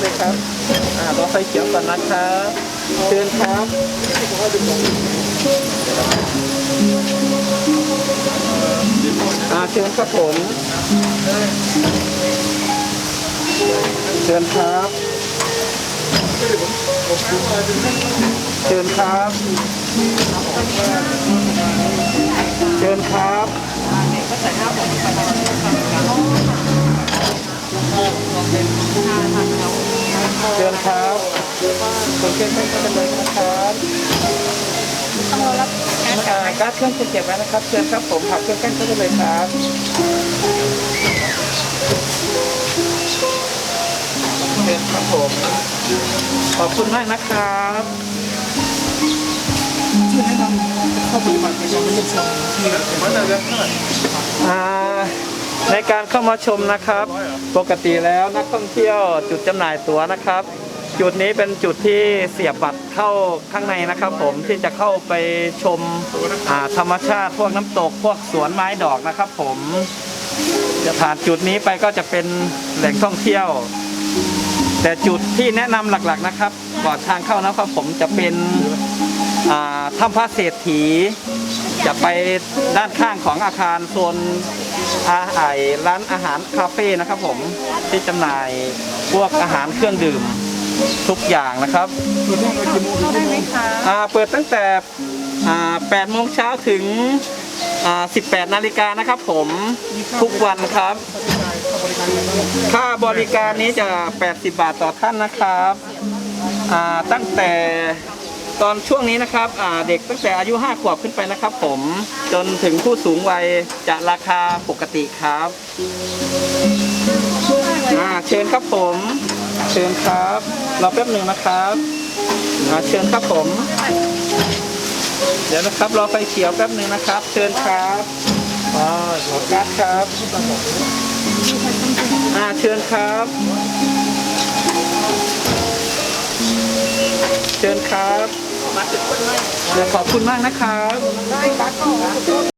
ได้เลยครับ อ่ารอไฟเขียวก่อนนะครับเชิญครับอาเชิญครับผม เชิญครับ เชิญครับ ครับคนเชิญให้กันเลยนะครับต้องรับการอ่าการ์ดเครื่องเก็บไว้นะครับเชิญครับผมผักเครื่องแป้งเข้าไปเลยครับเชิญครับผมขอบคุณมากนะครับที่แนะนำเข้าปฏิบัติในการเยี่ยมชมที่มันจะเรื่องเท่าไหร่อ่าในการเข้ามาชมนะครับ ปกติแล้วนักท่องเที่ยวจุดจำหน่ายตั๋วนะครับ จุดนี้เป็นจุดที่เสียบบัตรเข้าข้างในนะครับ ผมที่จะเข้าไปชมธรรมชาติพวกน้ำตกพวกสวนไม้ดอกนะครับ ผมจะผ่านจุดนี้ไปก็จะเป็นแหล่งท่องเที่ยว แต่จุดที่แนะนำหลักๆนะครับก่อนทางเข้านะครับผมจะเป็นอ่าถ้ำพระเศรษฐี จะไปด้านข้างของอาคารโซนอาไอร้านอาหารคาเฟ่นะครับผมที่จำหน่ายพวกอาหารเครื่องดื่ม ทุกอย่างนะครับคือเรื่องเรากี่โมงถึงเข้าได้ไหมคะอ่าเปิดตั้งแต่อ่า8โมงเช้าถึงอ่า18นาฬิกานะครับผมทุกวันครับ ค่าบริการนี้จะ 80 บาทต่อท่านนะครับอ่าตั้งแต่ตอนช่วงนี้นะครับอ่าเด็กตั้งแต่อายุ 5 ขวบขึ้นไปนะครับ ผมจนถึงผู้สูงวัยจะราคาปกติครับอ่าเชิญครับผม เชิญครับรอแป๊บหนึ่งนะครับอาเชิญครับผม เดี๋ยวนะครับรอไฟเขียวแป๊บหนึ่งนะครับ เชิญครับอ๋อขอการ์ดครับอ่าเชิญครับ เชิญครับเดี๋ยวขอบคุณมากนะครับ